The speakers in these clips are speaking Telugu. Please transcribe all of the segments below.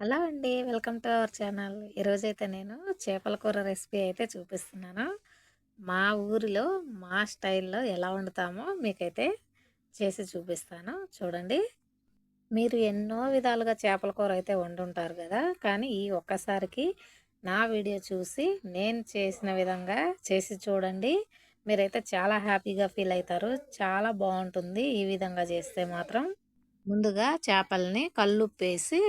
హలో అండి. Welcome to our channel. ఈరోజైతే నేను చేపల కూర రెసిపీ అయితే చూపిస్తున్నాను. మా ఊరిలో మా స్టైల్‌లో ఎలా వండుతామో మీకైతే చేసి చూపిస్తాను. చూడండి. మీరు ఎన్నో విధాలుగా చేపల కూర అయితే వండుంటారు కదా కానీ ఈ ఒక్కసారికి నా వీడియో చూసి నేను చేసిన విధంగా చేసి చూడండి. మీరైతే చాలా హ్యాపీగా ఫీల్ అవుతారు చాలా బాగుంటుంది ఈ విధంగా చేస్తే మాత్రం. ముందుగా చేపల్ని కల్లుప్పేసి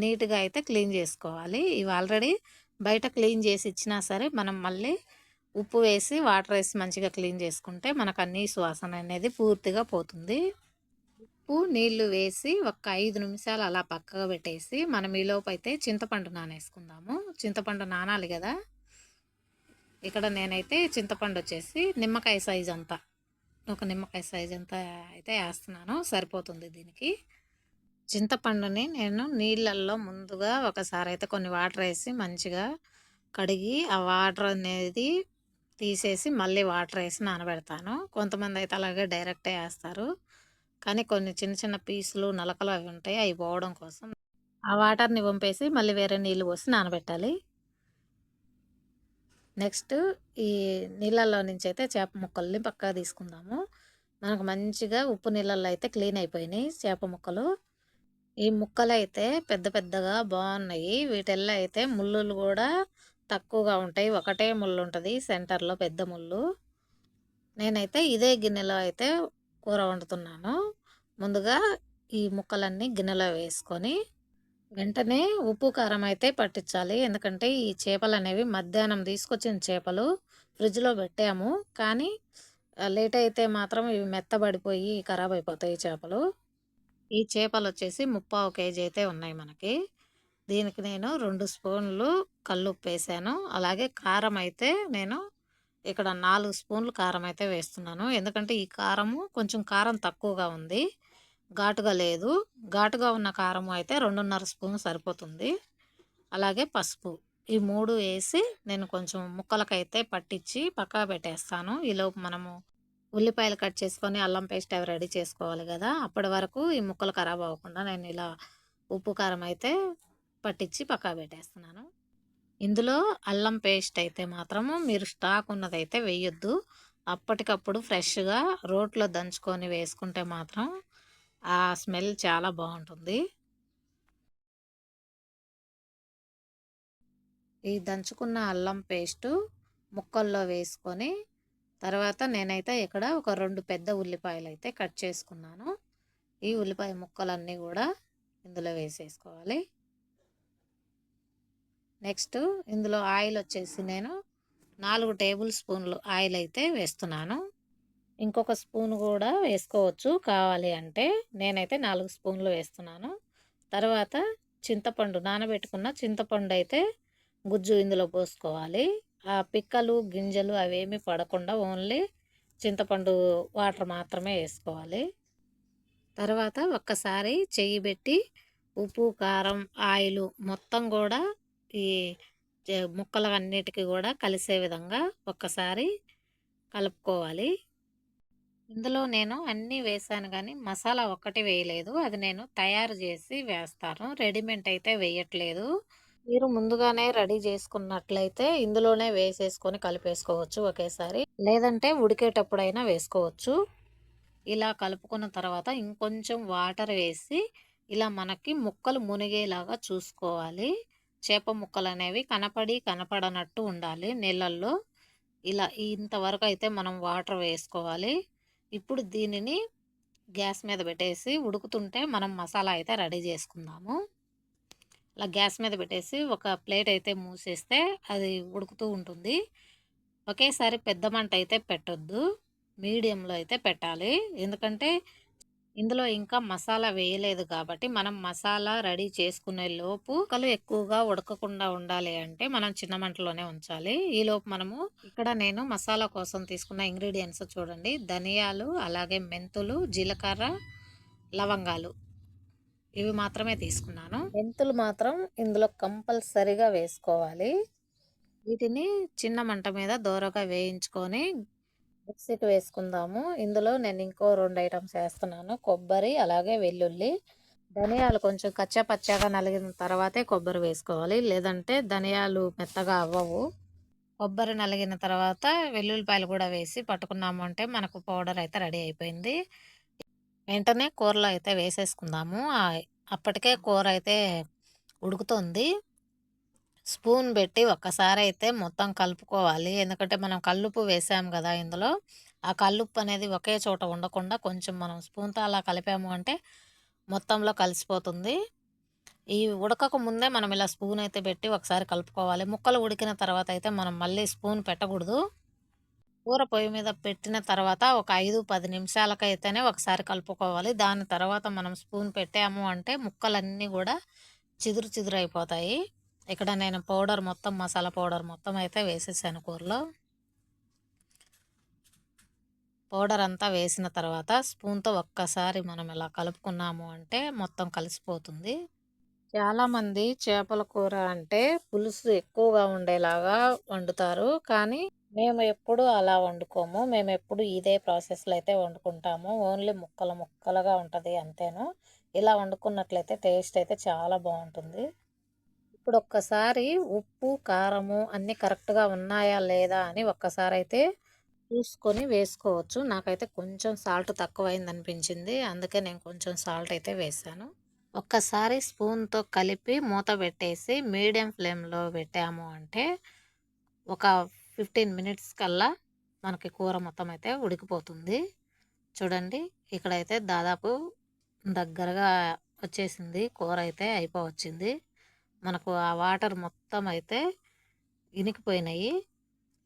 నీట్‌గా అయితే క్లీన్ చేసుకోవాలి ఇవి ఆల్రెడీ బయట క్లీన్ చేసి ఇచ్చినా సరే, మనం మళ్ళీ ఉప్పు వేసి, వాటర్ వేసి మంచిగా క్లీన్ చేసుకుంటే మనకు అన్ని సువాసన అనేది పూర్తిగా పోతుంది. ఉప్పు, నీళ్ళు వేసి ఒక ఐదు నిమిషాలు అలా పక్కగా పెట్టేసి, మనం ఈలోపైతే చింతపండు నానేసుకుందాము. చింతపండు నానాలి కదా ఇక్కడ నేనైతే చింతపండు వచ్చేసి నిమ్మకాయ సైజ్ అంతా, ఒక నిమ్మకాయ సైజ్ అంతా అయితే వేస్తున్నాను సరిపోతుంది దీనికి. చింతపండుని నేను నీళ్ళల్లో ముందుగా ఒకసారి అయితే కొన్ని వాటర్ వేసి మంచిగా కడిగి, ఆ వాటర్ అనేది తీసేసి మళ్ళీ వాటర్ వేసి నానబెడతాను. కొంతమంది అయితే అలాగే డైరెక్టే వేస్తారు కానీ కొన్ని చిన్న చిన్న పీసులు, నలకలు అవి ఉంటాయి. అవి పోవడం కోసం ఆ వాటర్‌ని వంపేసి మళ్ళీ వేరే నీళ్ళు పోసి నానబెట్టాలి. నెక్స్ట్ ఈ నీళ్ళల్లో నుంచయితే చేప ముక్కల్ని పక్కా తీసుకుందాము. మనకు మంచిగా ఉప్పు నీళ్ళల్లో అయితే క్లీన్ అయిపోయినాయి చేప ముక్కలు. ఈ ముక్కలు అయితే పెద్ద పెద్దగా బాగున్నాయి వీటిల్లో అయితే ముల్లులు కూడా తక్కువగా ఉంటాయి. ఒకటే ముల్లు ఉంటుంది సెంటర్‌లో పెద్ద ముల్లు. నేనైతే ఇదే గిన్నెలో అయితే కూర వండుతున్నాను. ముందుగా ఈ ముక్కలన్నీ గిన్నెలో వేసుకొని, వెంటనే ఉప్పు, కారం అయితే పట్టించాలి. ఎందుకంటే ఈ చేపలనేవి మధ్యాహ్నం తీసుకొచ్చిన చేపలు ఫ్రిడ్జ్‌లో పెట్టాము. కానీ లేట్ అయితే మాత్రం ఇవి మెత్తబడిపోయి ఖరాబ్ అయిపోతాయి చేపలు. ఈ చేపలు వచ్చేసి ముప్పావు కేజీ అయితే ఉన్నాయి మనకి. దీనికి నేను రెండు స్పూన్లు కల్లుప్పేసాను. అలాగే కారం అయితే నేను ఇక్కడ నాలుగు స్పూన్లు కారం అయితే వేస్తున్నాను. ఎందుకంటే ఈ కారము కొంచెం కారం తక్కువగా ఉంది. ఘాటుగా లేదు. ఘాటుగా ఉన్న కారం అయితే రెండున్నర స్పూన్ సరిపోతుంది. అలాగే పసుపు. ఈ మూడు వేసి నేను కొంచెం ముక్కలకైతే పట్టించి పక్కా పెట్టేస్తాను. ఈలోపు మనము ఉల్లిపాయలు కట్ చేసుకొని అల్లం పేస్ట్ అవి రెడీ చేసుకోవాలి కదా అప్పటి వరకు ఈ ముక్కలు ఖరాబ్ అవ్వకుండా నేను ఇలా ఉప్పు, కారం అయితే పట్టించి పక్కా పెట్టేస్తున్నాను. ఇందులో అల్లం పేస్ట్ అయితే మాత్రము మీరు స్టాక్ ఉన్నదైతే వేయొద్దు. అప్పటికప్పుడు ఫ్రెష్‌గా రోట్లో దంచుకొని వేసుకుంటే మాత్రం ఆ స్మెల్ చాలా బాగుంటుంది ఈ దంచుకున్న అల్లం పేస్టు ముక్కల్లో వేసుకొని, తర్వాత నేనైతే ఇక్కడ ఒక రెండు పెద్ద ఉల్లిపాయలు అయితే కట్ చేసుకున్నాను. ఈ ఉల్లిపాయ ముక్కలన్నీ కూడా ఇందులో వేసేసుకోవాలి. నెక్స్ట్ ఇందులో ఆయిల్ వచ్చేసి నేను నాలుగు టేబుల్ స్పూన్లు ఆయిల్ అయితే వేస్తున్నాను. ఇంకొక స్పూన్ కూడా వేసుకోవచ్చు కావాలి అంటే. నేనైతే నాలుగు స్పూన్లు వేస్తున్నాను. తర్వాత చింతపండు నానబెట్టుకున్న చింతపండు అయితే గుజ్జు ఇందులో పోసుకోవాలి. ఆ పిక్కలు, గింజలు అవేమీ పడకుండా ఓన్లీ చింతపండు వాటర్ మాత్రమే వేసుకోవాలి తర్వాత ఒక్కసారి చెయ్యి పెట్టి ఉప్పు, కారం, ఆయిలు మొత్తం కూడా ఈ ముక్కలు అన్నిటికీ కూడా కలిసే విధంగా ఒక్కసారి కలుపుకోవాలి. ఇందులో నేను అన్నీ వేసాను కానీ మసాలా ఒక్కటి వేయలేదు. అది నేను తయారు చేసి వేస్తాను. రెడీమేడ్ అయితే వేయట్లేదు. మీరు ముందుగానే రెడీ చేసుకున్నట్లయితే ఇందులోనే వేసేసుకొని కలిపేసుకోవచ్చు ఒకేసారి. లేదంటే ఉడికేటప్పుడైనా వేసుకోవచ్చు. ఇలా కలుపుకున్న తర్వాత ఇంకొంచెం వాటర్ వేసి, ఇలా మనకి ముక్కలు మునిగేలాగా చూసుకోవాలి. చేప ముక్కలు అనేవి కనపడి, కనపడనట్టు ఉండాలి నీళ్ళల్లో. ఇలా ఇంతవరకు అయితే మనం వాటర్ వేసుకోవాలి. ఇప్పుడు దీనిని గ్యాస్ మీద పెట్టేసి ఉడుకుతుంటే మనం మసాలా అయితే రెడీ చేసుకుందాము అలా గ్యాస్ మీద పెట్టేసి ఒక ప్లేట్ అయితే మూసేస్తే అది ఉడుకుతూ ఉంటుంది. ఒకేసారి పెద్ద మంట అయితే పెట్టొద్దు. మీడియంలో అయితే పెట్టాలి. ఎందుకంటే ఇందులో ఇంకా మసాలా వేయలేదు కాబట్టి, మనం మసాలా రెడీ చేసుకునే లోపు ముక్కలు ఎక్కువగా ఉడకకుండా ఉండాలి అంటే మనం చిన్న మంటలోనే ఉంచాలి. ఈ లోపు మనము ఇక్కడ నేను మసాలా కోసం తీసుకున్న ఇంగ్రీడియంట్స్ చూడండి. ధనియాలు, అలాగే మెంతులు, జీలకర్ర, లవంగాలు. ఇవి మాత్రమే తీసుకున్నాను. మెంతులు మాత్రం ఇందులో కంపల్సరీగా వేసుకోవాలి. వీటిని చిన్న మంట మీద దోరగా వేయించుకొని మిక్సీకి వేసుకుందాము. ఇందులో నేను ఇంకో 2 ఐటెమ్స్ ఏస్తున్నాను. కొబ్బరి, అలాగే వెల్లుల్లి. ధనియాలు కొంచెం కచ్చా పచ్చాగా నలిగిన తర్వాతే కొబ్బరి వేసుకోవాలి లేదంటే ధనియాలు మెత్తగా అవ్వవు కొబ్బరి నలిగిన తర్వాత వెల్లుల్లిపాయలు కూడా వేసి పట్టుకున్నాము అంటే మనకు పౌడర్ అయితే రెడీ అయిపోయింది వెంటనే కూరలో అయితే వేసేసుకుందాము. అప్పటికే కూర అయితే ఉడుకుతుంది. స్పూన్ పెట్టి ఒక్కసారి అయితే మొత్తం కలుపుకోవాలి. ఎందుకంటే మనం కల్లుపు వేసాం కదా ఇందులో. ఆ కల్లుప్పు అనేది ఒకే చోట ఉండకుండా కొంచెం మనం స్పూన్తో అలా కలిపాము అంటే మొత్తంలో కలిసిపోతుంది. ఈ ఉడకక ముందే మనం ఇలా స్పూన్ అయితే పెట్టి ఒకసారి కలుపుకోవాలి. ముక్కలు ఉడికిన తర్వాత అయితే మనం మళ్ళీ స్పూన్ పెట్టకూడదు. కూర పొయ్యి మీద పెట్టిన తర్వాత ఒక ఐదు పది నిమిషాలకైతేనే ఒకసారి కలుపుకోవాలి. దాని తర్వాత మనం స్పూన్ పెట్టాము అంటే ముక్కలన్నీ కూడా చిదురు చిదురు అయిపోతాయి. ఇక్కడ నేను పౌడర్ మొత్తం మసాలా పౌడర్ మొత్తం అయితే వేసేసాను కూరలో. పౌడర్ అంతా వేసిన తర్వాత స్పూన్తో ఒక్కసారి మనం ఇలా కలుపుకున్నాము అంటే మొత్తం కలిసిపోతుంది. చాలామంది చేపల కూర అంటే పులుసు ఎక్కువగా ఉండేలాగా వండుతారు. కానీ మేము ఎప్పుడు అలా వండుకోము. మేము ఎప్పుడు ఇదే ప్రాసెస్లో అయితే వండుకుంటాము. ఓన్లీ ముక్కలు ముక్కలుగా ఉంటుంది అంతేను. ఇలా వండుకున్నట్లయితే టేస్ట్ అయితే చాలా బాగుంటుంది. ఇప్పుడు ఒక్కసారి ఉప్పు కారము అన్నీ కరెక్ట్గా ఉన్నాయా లేదా అని ఒక్కసారి అయితే చూసుకొని వేసుకోవచ్చు. నాకైతే కొంచెం సాల్ట్ తక్కువైంది అనిపించింది. అందుకే నేను కొంచెం సాల్ట్ అయితే వేసాను. ఒక్కసారి స్పూన్తో కలిపి మూత పెట్టేసి మీడియం ఫ్లేమ్లో పెట్టాము అంటే ఒక ఫిఫ్టీన్ మినిట్స్ కల్లా మనకి కూర మొత్తం అయితే ఉడికిపోతుంది. చూడండి ఇక్కడైతే దాదాపు దగ్గరగా వచ్చేసింది. కూర అయితే అయిపోవచ్చింది. మనకు ఆ వాటర్ మొత్తం అయితే ఇనికిపోయినాయి.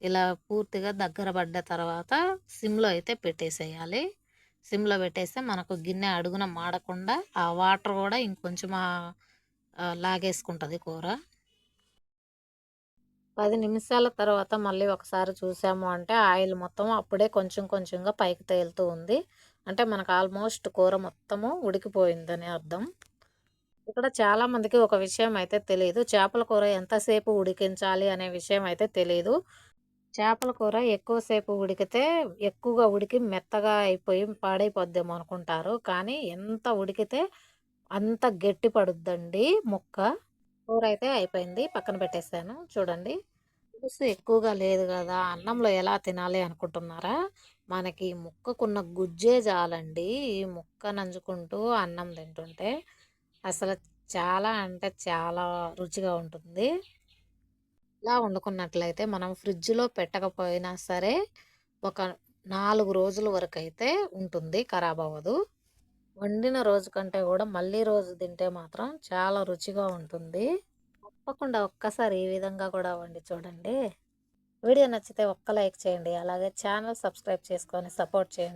ఇలా పూర్తిగా దగ్గర పడ్డ తర్వాత సిమ్లో అయితే పెట్టేసేయాలి. సిమ్లో పెట్టేస్తే మనకు గిన్నె అడుగున మాడకుండా ఆ వాటర్ కూడా ఇంకొంచెం లాగేసుకుంటుంది కూర. పది నిమిషాల తర్వాత మళ్ళీ ఒకసారి చూసాము అంటే ఆయిల్ మొత్తం అప్పుడే కొంచెం కొంచెంగా పైకి తేలుతూ ఉంది. అంటే మనకు ఆల్మోస్ట్ కూర మొత్తము ఉడికిపోయిందని అర్థం. ఇక్కడ చాలామందికి ఒక విషయం అయితే తెలియదు చేపల కూర ఎంతసేపు ఉడికించాలి అనే విషయం అయితే తెలియదు చేపల కూర ఎక్కువసేపు ఉడికితే ఎక్కువగా ఉడికి మెత్తగా అయిపోయి పాడైపోద్దేమో అనుకుంటారు. కానీ ఎంత ఉడికితే అంత గట్టి పడుద్దండి ముక్క. కూర అయితే అయిపోయింది. పక్కన పెట్టేశాను చూడండి. పులుసు ఎక్కువగా లేదు కదా అన్నంలో ఎలా తినాలి అనుకుంటున్నారా? మనకి ముక్కకున్న గుజ్జే చాలండి. ఈ ముక్క నంచుకుంటూ అన్నం తింటుంటే అసలు చాలా అంటే చాలా రుచిగా ఉంటుంది. ఇలా వండుకున్నట్లయితే మనం ఫ్రిడ్జ్లో పెట్టకపోయినా సరే ఒక నాలుగు రోజుల వరకు అయితే ఉంటుంది. ఖరాబ్ అవ్వదు. వండిన రోజు కంటే కూడా మళ్ళీ రోజు తింటే మాత్రం చాలా రుచిగా ఉంటుంది. తప్పకుండా ఒక్కసారి ఈ విధంగా కూడా వండి చూడండి. వీడియో నచ్చితే ఒక్క లైక్ చేయండి. అలాగే ఛానల్ సబ్స్క్రైబ్ చేసుకొని సపోర్ట్ చేయండి.